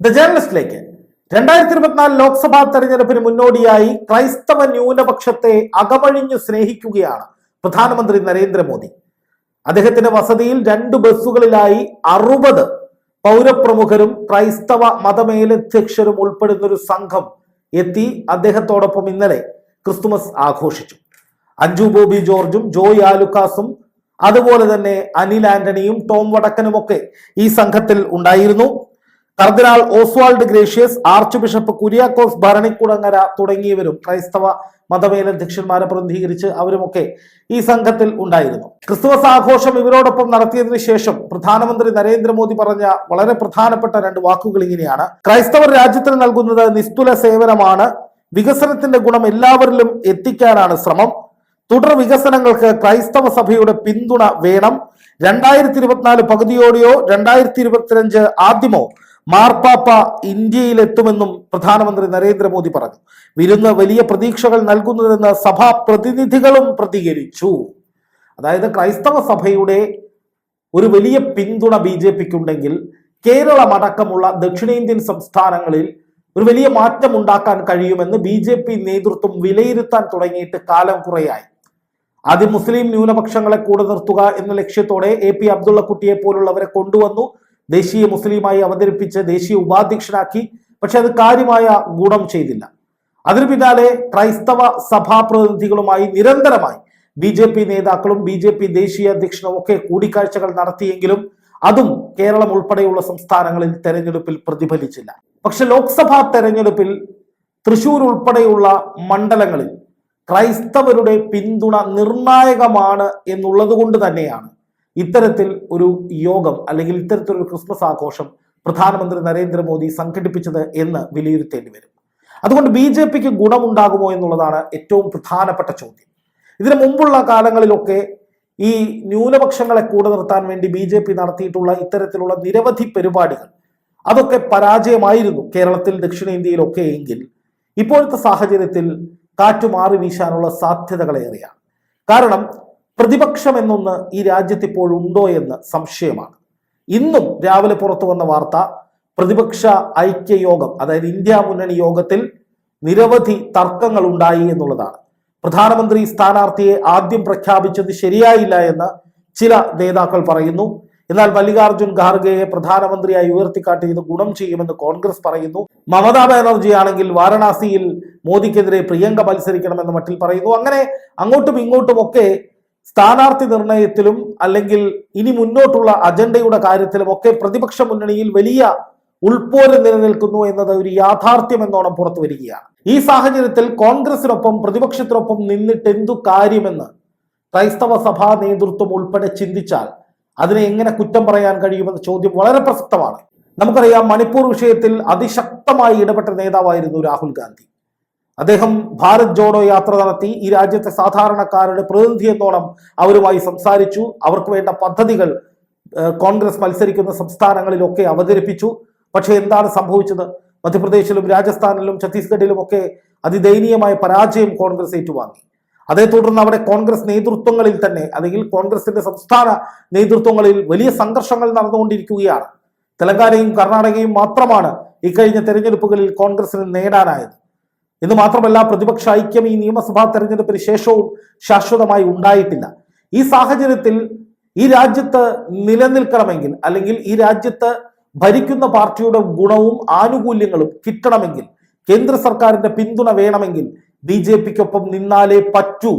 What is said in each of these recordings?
The ജേർണലിസ്റ്റിലേക്ക്. രണ്ടായിരത്തി ഇരുപത്തിനാല് ലോക്സഭാ തെരഞ്ഞെടുപ്പിന് മുന്നോടിയായി ക്രൈസ്തവ ന്യൂനപക്ഷത്തെ അകമഴിഞ്ഞു സ്നേഹിക്കുകയാണ് പ്രധാനമന്ത്രി നരേന്ദ്രമോദി. അദ്ദേഹത്തിന്റെ വസതിയിൽ രണ്ട് ബസ്സുകളിലായി അറുപത് പൗരപ്രമുഖരും ക്രൈസ്തവ മതമേലധ്യക്ഷരും ഉൾപ്പെടുന്ന ഒരു സംഘം എത്തി അദ്ദേഹത്തോടൊപ്പം ഇന്നലെ ക്രിസ്തുമസ് ആഘോഷിച്ചു. അഞ്ജു ബോബി ജോർജും ജോയ് ആലുക്കാസും അതുപോലെ തന്നെ അനിൽ ആന്റണിയും ടോം വടക്കനുമൊക്കെ ഈ സംഘത്തിൽ ഉണ്ടായിരുന്നു. Cardinal Oswald Gracias archbishop Kuriakose Bharanikudangara തുടങ്ങിയവരും ക്രൈസ്തവ മതമേലധ്യക്ഷന്മാരെ പ്രതിനിധീകരിച്ച് അവരുമൊക്കെ ഈ സംഘത്തിൽ ഉണ്ടായിരുന്നു. ക്രിസ്തുമസ് ആഘോഷം ഇവരോടൊപ്പം നടത്തിയതിനു ശേഷം പ്രധാനമന്ത്രി നരേന്ദ്രമോദി പറഞ്ഞ വളരെ പ്രധാനപ്പെട്ട രണ്ട് വാക്കുകൾ ഇങ്ങനെയാണ്. ക്രൈസ്തവർ രാജ്യത്തിന് നൽകുന്നത് നിസ്തുല സേവനമാണ്. വികസനത്തിന്റെ ഗുണം എല്ലാവരിലും എത്തിക്കാനാണ് ശ്രമം. തുടർ വികസനങ്ങൾക്ക് ക്രൈസ്തവ സഭയുടെ പിന്തുണ വേണം. രണ്ടായിരത്തി ഇരുപത്തിനാല് പകുതിയോടെയോ രണ്ടായിരത്തി ഇരുപത്തിരഞ്ച് ആദ്യമോ മാർപ്പാപ്പ ഇന്ത്യയിലെത്തുമെന്നും പ്രധാനമന്ത്രി നരേന്ദ്രമോദി പറഞ്ഞു. വിരുന്ന് വലിയ പ്രതീക്ഷകൾ നൽകുന്നതെന്ന് സഭാ പ്രതിനിധികളും പ്രതികരിച്ചു. അതായത് ക്രൈസ്തവ സഭയുടെ ഒരു വലിയ പിന്തുണ ബി ജെ പിക്കുണ്ടെങ്കിൽ കേരളമടക്കമുള്ള ദക്ഷിണേന്ത്യൻ സംസ്ഥാനങ്ങളിൽ ഒരു വലിയ മാറ്റം ഉണ്ടാക്കാൻ കഴിയുമെന്ന് ബി ജെ പി നേതൃത്വം വിലയിരുത്താൻ തുടങ്ങിയിട്ട് കാലം കുറയായി. ആദ്യം മുസ്ലിം ന്യൂനപക്ഷങ്ങളെ കൂടെ നിർത്തുക എന്ന ലക്ഷ്യത്തോടെ എ പി അബ്ദുള്ളക്കുട്ടിയെ പോലുള്ളവരെ കൊണ്ടുവന്നു. ദേശീയ മുസ്ലിമായി അവതരിപ്പിച്ച് ദേശീയ ഉപാധ്യക്ഷനാക്കി പക്ഷെ അത് കാര്യമായ ഗുണം ചെയ്തില്ല. അതിനു പിന്നാലെ ക്രൈസ്തവ സഭാ പ്രതിനിധികളുമായി നിരന്തരമായി ബി ജെ പി നേതാക്കളും ബി ജെ പി ദേശീയ അധ്യക്ഷനും ഒക്കെ കൂടിക്കാഴ്ചകൾ നടത്തിയെങ്കിലും അതും കേരളം ഉൾപ്പെടെയുള്ള സംസ്ഥാനങ്ങളിൽ തെരഞ്ഞെടുപ്പിൽ പ്രതിഫലിച്ചില്ല. പക്ഷെ ലോക്സഭാ തെരഞ്ഞെടുപ്പിൽ തൃശൂർ ഉൾപ്പെടെയുള്ള മണ്ഡലങ്ങളിൽ ക്രൈസ്തവരുടെ പിന്തുണ നിർണായകമാണ് എന്നുള്ളത് കൊണ്ട് തന്നെയാണ് ഇത്തരത്തിൽ ഒരു യോഗം അല്ലെങ്കിൽ ഇത്തരത്തിലൊരു ക്രിസ്മസ് ആഘോഷം പ്രധാനമന്ത്രി നരേന്ദ്രമോദി സംഘടിപ്പിച്ചത് എന്ന് വിലയിരുത്തേണ്ടി വരും. അതുകൊണ്ട് ബി ജെ പിക്ക് ഗുണമുണ്ടാകുമോ എന്നുള്ളതാണ് ഏറ്റവും പ്രധാനപ്പെട്ട ചോദ്യം. ഇതിനു മുമ്പുള്ള കാലങ്ങളിലൊക്കെ ഈ ന്യൂനപക്ഷങ്ങളെ കൂടെ നിർത്താൻ വേണ്ടി ബി ജെ പി നടത്തിയിട്ടുള്ള ഇത്തരത്തിലുള്ള നിരവധി പരിപാടികൾ അതൊക്കെ പരാജയമായിരുന്നു കേരളത്തിൽ ദക്ഷിണേന്ത്യയിലൊക്കെ എങ്കിൽ. ഇപ്പോഴത്തെ സാഹചര്യത്തിൽ കാറ്റുമാറി വീശാനുള്ള സാധ്യതകളേറെയാണ്. കാരണം പ്രതിപക്ഷം എന്നൊന്ന് ഈ രാജ്യത്ത് ഇപ്പോഴുണ്ടോ എന്ന് സംശയമാണ്. ഇന്നും രാവിലെ പുറത്തു വന്ന വാർത്ത പ്രതിപക്ഷ ഐക്യയോഗം അതായത് ഇന്ത്യ മുന്നണി യോഗത്തിൽ നിരവധി തർക്കങ്ങൾ ഉണ്ടായി എന്നുള്ളതാണ്. പ്രധാനമന്ത്രി സ്ഥാനാർത്ഥിയെ ആദ്യം പ്രഖ്യാപിച്ചത് ശരിയായില്ല എന്ന് ചില നേതാക്കൾ പറയുന്നു. എന്നാൽ മല്ലികാർജുൻ ഖാർഗെയെ പ്രധാനമന്ത്രിയായി ഉയർത്തിക്കാട്ടിയത് ഗുണം ചെയ്യുമെന്ന് കോൺഗ്രസ് പറയുന്നു. മമതാ ബാനർജി ആണെങ്കിൽ വാരണാസിയിൽ മോദിക്കെതിരെ പ്രിയങ്ക മത്സരിക്കണമെന്ന് മട്ടിൽ പറയുന്നു. അങ്ങനെ അങ്ങോട്ടും ഇങ്ങോട്ടും ഒക്കെ സ്ഥാനാർത്ഥി നിർണയത്തിലും അല്ലെങ്കിൽ ഇനി മുന്നോട്ടുള്ള അജണ്ടയുടെ കാര്യത്തിലും ഒക്കെ പ്രതിപക്ഷ മുന്നണിയിൽ വലിയ ഉൾപ്പോര് നിലനിൽക്കുന്നു എന്നത് ഒരു യാഥാർത്ഥ്യം എന്നോണം പുറത്തു വരികയാണ്. ഈ സാഹചര്യത്തിൽ കോൺഗ്രസിനൊപ്പം പ്രതിപക്ഷത്തിനൊപ്പം നിന്നിട്ട് എന്തു കാര്യമെന്ന് ക്രൈസ്തവ സഭാ നേതൃത്വം ഉൾപ്പെടെ ചിന്തിച്ചാൽ അതിനെ എങ്ങനെ കുറ്റം പറയാൻ കഴിയുമെന്ന ചോദ്യം വളരെ പ്രസക്തമാണ്. നമുക്കറിയാം മണിപ്പൂർ വിഷയത്തിൽ അതിശക്തമായി ഇടപെട്ട നേതാവായിരുന്നു രാഹുൽ ഗാന്ധി. അദ്ദേഹം ഭാരത് ജോഡോ യാത്ര നടത്തി ഈ രാജ്യത്തെ സാധാരണക്കാരുടെ പ്രതിനിധി അവരുമായി സംസാരിച്ചു. അവർക്ക് വേണ്ട പദ്ധതികൾ കോൺഗ്രസ് മത്സരിക്കുന്ന സംസ്ഥാനങ്ങളിലൊക്കെ അവതരിപ്പിച്ചു. പക്ഷേ എന്താണ് സംഭവിച്ചത്? മധ്യപ്രദേശിലും രാജസ്ഥാനിലും ഛത്തീസ്ഗഡിലും ഒക്കെ അതിദയനീയമായ പരാജയം കോൺഗ്രസ് ഏറ്റുവാങ്ങി. അതേ തുടർന്ന് അവിടെ കോൺഗ്രസ് നേതൃത്വങ്ങളിൽ തന്നെ അല്ലെങ്കിൽ കോൺഗ്രസിന്റെ സംസ്ഥാന നേതൃത്വങ്ങളിൽ വലിയ സംഘർഷങ്ങൾ നടന്നുകൊണ്ടിരിക്കുകയാണ്. തെലങ്കാനയും കർണാടകയും മാത്രമാണ് ഇക്കഴിഞ്ഞ തെരഞ്ഞെടുപ്പുകളിൽ കോൺഗ്രസിന് നേടാനായത്. എന്ന് മാത്രമല്ല പ്രതിപക്ഷ ഐക്യം ഈ നിയമസഭാ തെരഞ്ഞെടുപ്പിന് ശേഷവും ശാശ്വതമായി ഉണ്ടായിട്ടില്ല. ഈ സാഹചര്യത്തിൽ ഈ രാജ്യത്ത് നിലനിൽക്കണമെങ്കിൽ അല്ലെങ്കിൽ ഈ രാജ്യത്ത് ഭരിക്കുന്ന പാർട്ടിയുടെ ഗുണവും ആനുകൂല്യങ്ങളും കിട്ടണമെങ്കിൽ കേന്ദ്ര സർക്കാരിന്റെ പിന്തുണ വേണമെങ്കിൽ ബി ജെ പിക്കൊപ്പം നിന്നാലേ പറ്റൂ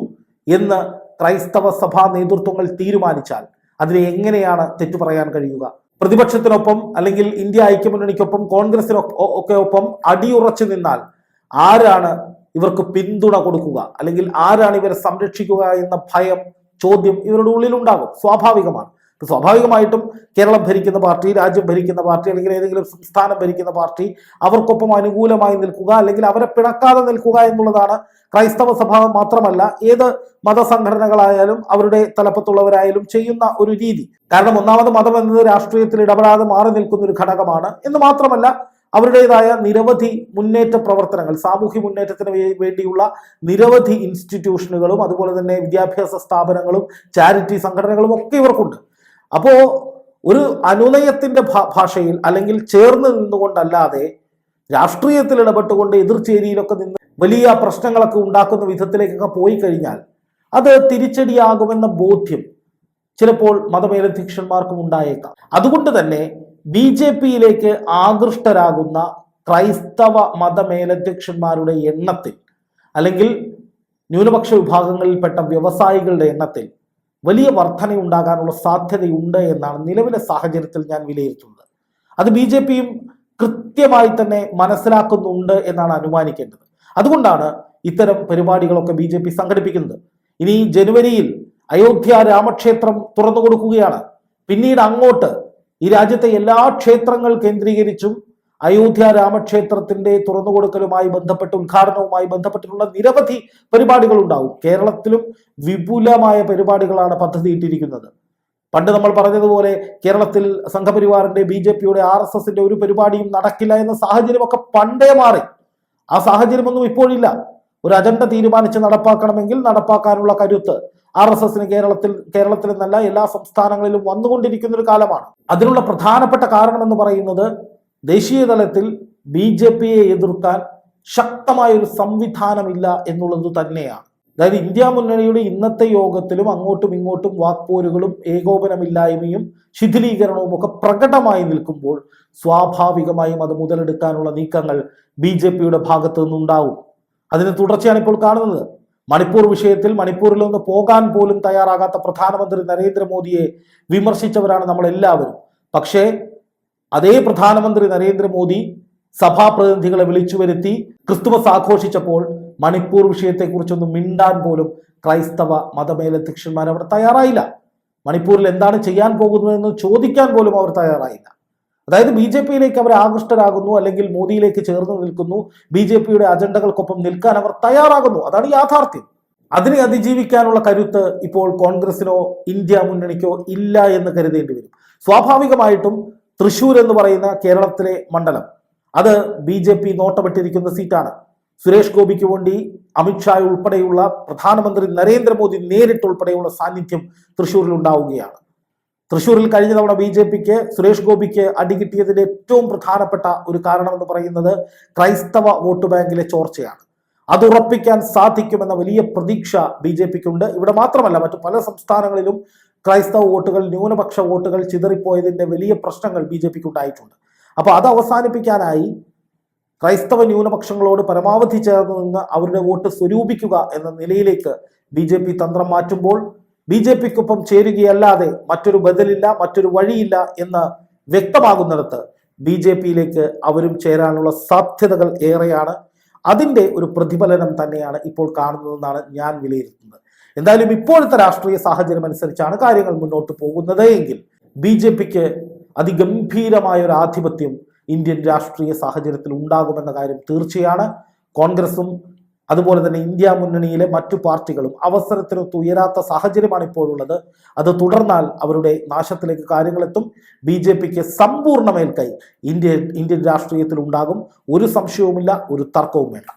എന്ന് ക്രൈസ്തവ സഭാ നേതൃത്വങ്ങൾ തീരുമാനിച്ചാൽ അതിനെ എങ്ങനെയാണ് തെറ്റു പറയാൻ കഴിയുക? പ്രതിപക്ഷത്തിനൊപ്പം അല്ലെങ്കിൽ ഇന്ത്യ ഐക്യമുന്നണിക്കൊപ്പം കോൺഗ്രസിനൊക്കെ ഒപ്പം അടിയുറച്ചു നിന്നാൽ ആരാണ് ഇവർക്ക് പിന്തുണ കൊടുക്കുക? അല്ലെങ്കിൽ ആരാണ് ഇവരെ സംരക്ഷിക്കുക എന്ന ഭയം ചോദ്യം ഇവരുടെ ഉള്ളിലുണ്ടാകും. സ്വാഭാവികമാണ്. സ്വാഭാവികമായിട്ടും കേരളം ഭരിക്കുന്ന പാർട്ടി രാജ്യം ഭരിക്കുന്ന പാർട്ടി അല്ലെങ്കിൽ ഏതെങ്കിലും സംസ്ഥാനം ഭരിക്കുന്ന പാർട്ടി അവർക്കൊപ്പം അനുകൂലമായി നിൽക്കുക അല്ലെങ്കിൽ അവരെ പിണക്കാതെ നിൽക്കുക എന്നുള്ളതാണ് ക്രൈസ്തവ സഭ മാത്രമല്ല ഏത് മതസംഘടനകളായാലും അവരുടെ തലപ്പത്തുള്ളവരായാലും ചെയ്യുന്ന ഒരു രീതി. കാരണം ഒന്നാമത് മതം എന്നത് രാഷ്ട്രീയത്തിൽ ഇടപെടാതെ മാറി നിൽക്കുന്ന ഒരു ഘടകമാണ്. എന്ന് മാത്രമല്ല അവരുടേതായ നിരവധി മുന്നേറ്റ പ്രവർത്തനങ്ങൾ സാമൂഹ്യ മുന്നേറ്റത്തിന് വേണ്ടിയുള്ള നിരവധി ഇൻസ്റ്റിറ്റ്യൂഷനുകളും അതുപോലെ തന്നെ വിദ്യാഭ്യാസ സ്ഥാപനങ്ങളും ചാരിറ്റി സംഘടനകളും ഒക്കെ ഇവർക്കുണ്ട്. അപ്പോ ഒരു അനുനയത്തിന്റെ ഭാഷയിൽ അല്ലെങ്കിൽ ചേർന്ന് നിന്നുകൊണ്ടല്ലാതെ രാഷ്ട്രീയത്തിൽ ഇടപെട്ടുകൊണ്ട് എതിർചേരിയിലൊക്കെ നിന്ന് വലിയ പ്രശ്നങ്ങളൊക്കെ ഉണ്ടാക്കുന്ന വിധത്തിലേക്കൊക്കെ പോയി കഴിഞ്ഞാൽ അത് തിരിച്ചടിയാകുമെന്ന ബോധ്യം ചിലപ്പോൾ മതമേലധ്യക്ഷന്മാർക്കും ഉണ്ടായേക്കാം. അതുകൊണ്ട് തന്നെ ബി ജെ പിയിലേക്ക് ആകൃഷ്ടരാകുന്ന ക്രൈസ്തവ മതമേലധ്യക്ഷന്മാരുടെ എണ്ണത്തിൽ അല്ലെങ്കിൽ ന്യൂനപക്ഷ വിഭാഗങ്ങളിൽപ്പെട്ട വ്യവസായികളുടെ എണ്ണത്തിൽ വലിയ വർധനയുണ്ടാകാനുള്ള സാധ്യതയുണ്ട് എന്നാണ് നിലവിലെ സാഹചര്യത്തിൽ ഞാൻ വിലയിരുത്തുന്നത്. അത് ബി ജെ പിയും കൃത്യമായി തന്നെ മനസ്സിലാക്കുന്നുണ്ട് എന്നാണ് അനുമാനിക്കേണ്ടത്. അതുകൊണ്ടാണ് ഇത്തരം പരിപാടികളൊക്കെ ബി ജെ പി സംഘടിപ്പിക്കുന്നത്. ഇനി ജനുവരിയിൽ അയോധ്യ രാമക്ഷേത്രം തുറന്നു കൊടുക്കുകയാണ് പിന്നീട് അങ്ങോട്ട് ഈ രാജ്യത്തെ എല്ലാ ക്ഷേത്രങ്ങൾ കേന്ദ്രീകരിച്ചും അയോധ്യ രാമക്ഷേത്രത്തിന്റെ തുറന്നുകൊടുക്കലുമായി ബന്ധപ്പെട്ട് ഉദ്ഘാടനവുമായി ബന്ധപ്പെട്ടിട്ടുള്ള നിരവധി പരിപാടികൾ ഉണ്ടാവും. കേരളത്തിലും വിപുലമായ പരിപാടികളാണ് പദ്ധതി ഇട്ടിരിക്കുന്നത്. പണ്ട് നമ്മൾ പറഞ്ഞതുപോലെ കേരളത്തിൽ സംഘപരിവാറിന്റെ ബി ജെ പിയുടെ ആർ എസ് എസിന്റെ ഒരു പരിപാടിയും നടക്കില്ല എന്ന സാഹചര്യമൊക്കെ പണ്ടേ മാറി. ആ സാഹചര്യമൊന്നും ഇപ്പോഴില്ല. ഒരു അജണ്ട തീരുമാനിച്ച് നടപ്പാക്കണമെങ്കിൽ നടപ്പാക്കാനുള്ള കരുത്ത് ആർ എസ് എസിന് കേരളത്തിൽ കേരളത്തിൽ നിന്നല്ല എല്ലാ സംസ്ഥാനങ്ങളിലും വന്നുകൊണ്ടിരിക്കുന്ന ഒരു കാലമാണ്. അതിനുള്ള പ്രധാനപ്പെട്ട കാരണം എന്ന് പറയുന്നത് ദേശീയ തലത്തിൽ ബി ജെ പിയെ എതിർക്കാൻ ശക്തമായ ഒരു സംവിധാനമില്ല എന്നുള്ളത് തന്നെയാണ്. അതായത് ഇന്ത്യ മുന്നണിയുടെ ഇന്നത്തെ യോഗത്തിലും അങ്ങോട്ടും ഇങ്ങോട്ടും വാക്പോരുകളും ഏകോപനമില്ലായ്മയും ശിഥിലീകരണവും ഒക്കെ പ്രകടമായി നിൽക്കുമ്പോൾ സ്വാഭാവികമായും അത് മുതലെടുക്കാനുള്ള നീക്കങ്ങൾ ബി ജെ പിയുടെ ഭാഗത്തു നിന്നുണ്ടാവും. അതിന് തുടർച്ചയാണ് ഇപ്പോൾ കാണുന്നത്. മണിപ്പൂർ വിഷയത്തിൽ മണിപ്പൂരിൽ നിന്ന് പോകാൻ പോലും തയ്യാറാകാത്ത പ്രധാനമന്ത്രി നരേന്ദ്രമോദിയെ വിമർശിച്ചവരാണ് നമ്മൾ എല്ലാവരും പക്ഷേ അതേ പ്രധാനമന്ത്രി നരേന്ദ്രമോദി സഭാപ്രതിനിധികളെ വിളിച്ചു വരുത്തി ക്രിസ്തുമസ് ആഘോഷിച്ചപ്പോൾ മണിപ്പൂർ വിഷയത്തെക്കുറിച്ചൊന്നും മിണ്ടാൻ പോലും ക്രൈസ്തവ മതമേലധ്യക്ഷന്മാർ അവിടെ തയ്യാറായില്ല. മണിപ്പൂരിൽ എന്താണ് ചെയ്യാൻ പോകുന്നതെന്ന് ചോദിക്കാൻ പോലും അവർ തയ്യാറായില്ല. അതായത് ബി ജെ പിയിലേക്ക് അവർ ആകൃഷ്ടരാകുന്നു അല്ലെങ്കിൽ മോദിയിലേക്ക് ചേർന്ന് നിൽക്കുന്നു ബി ജെ പിയുടെ അജണ്ടകൾക്കൊപ്പം നിൽക്കാൻ അവർ തയ്യാറാകുന്നു. അതാണ് യാഥാർത്ഥ്യം. അതിനെ അതിജീവിക്കാനുള്ള കരുത്ത് ഇപ്പോൾ കോൺഗ്രസിനോ ഇന്ത്യ മുന്നണിക്കോ ഇല്ല എന്ന് കരുതേണ്ടി വരും. സ്വാഭാവികമായിട്ടും തൃശൂർ എന്ന് പറയുന്ന കേരളത്തിലെ മണ്ഡലം അത് ബി ജെ പി നോട്ടമിട്ടിരിക്കുന്ന സീറ്റാണ്. സുരേഷ് ഗോപിക്ക് വേണ്ടി അമിത്ഷാ ഉൾപ്പെടെയുള്ള പ്രധാനമന്ത്രി നരേന്ദ്രമോദി നേരിട്ടുൾപ്പെടെയുള്ള സാന്നിധ്യം തൃശൂരിൽ ഉണ്ടാവുകയാണ്. തൃശൂരിൽ കഴിഞ്ഞ തവണ ബി ജെ പിക്ക് സുരേഷ് ഗോപിക്ക് അടികിട്ടിയതിന്റെ ഏറ്റവും പ്രധാനപ്പെട്ട ഒരു കാരണം എന്ന് പറയുന്നത് ക്രൈസ്തവ വോട്ട് ബാങ്കിലെ ചോർച്ചയാണ്. അത് ഉറപ്പിക്കാൻ സാധിക്കുമെന്ന വലിയ പ്രതീക്ഷ ബി ജെ പിക്കുണ്ട്. ഇവിടെ മാത്രമല്ല മറ്റു പല സംസ്ഥാനങ്ങളിലും ക്രൈസ്തവ വോട്ടുകൾ ന്യൂനപക്ഷ വോട്ടുകൾ ചിതറിപ്പോയതിന്റെ വലിയ പ്രശ്നങ്ങൾ ബി ജെ പിക്ക് ഉണ്ടായിട്ടുണ്ട് അപ്പോൾ അത് അവസാനിപ്പിക്കാനായി ക്രൈസ്തവ ന്യൂനപക്ഷങ്ങളോട് പരമാവധി ചേർന്ന് നിന്ന് അവരുടെ വോട്ട് സ്വരൂപിക്കുക എന്ന നിലയിലേക്ക് ബി തന്ത്രം മാറ്റുമ്പോൾ ബി ജെ പിക്കൊപ്പം ചേരുകയല്ലാതെ മറ്റൊരു ബദലില്ല മറ്റൊരു വഴിയില്ല എന്ന് വ്യക്തമാകുന്നിടത്ത് ബി ജെ പിയിലേക്ക് അവരും ചേരാനുള്ള സാധ്യതകൾ ഏറെയാണ്. അതിന്റെ ഒരു പ്രതിഫലനം തന്നെയാണ് ഇപ്പോൾ കാണുന്നതെന്നാണ് ഞാൻ വിലയിരുത്തുന്നത്. എന്തായാലും ഇപ്പോഴത്തെ രാഷ്ട്രീയ സാഹചര്യം അനുസരിച്ചാണ് കാര്യങ്ങൾ മുന്നോട്ട് പോകുന്നത് എങ്കിൽ ബി ജെ പിക്ക് അതിഗംഭീരമായ ഒരു ആധിപത്യം ഇന്ത്യൻ രാഷ്ട്രീയ സാഹചര്യത്തിൽ ഉണ്ടാകുമെന്ന കാര്യം തീർച്ചയാണ്. കോൺഗ്രസും അതുപോലെ തന്നെ ഇന്ത്യ മുന്നണിയിലെ മറ്റു പാർട്ടികളും അവസരത്തിനൊത്ത് ഉയരാത്ത സാഹചര്യമാണ് ഇപ്പോഴുള്ളത്. അത് തുടർന്നാൽ അവരുടെ നാശത്തിലേക്ക് കാര്യങ്ങളെത്തും ബി ജെ പിക്ക് സമ്പൂർണ മേൽക്കൈ ഇന്ത്യ ഇന്ത്യൻ രാഷ്ട്രീയത്തിൽ ഉണ്ടാകും ഒരു സംശയവുമില്ല ഒരു തർക്കവും വേണ്ട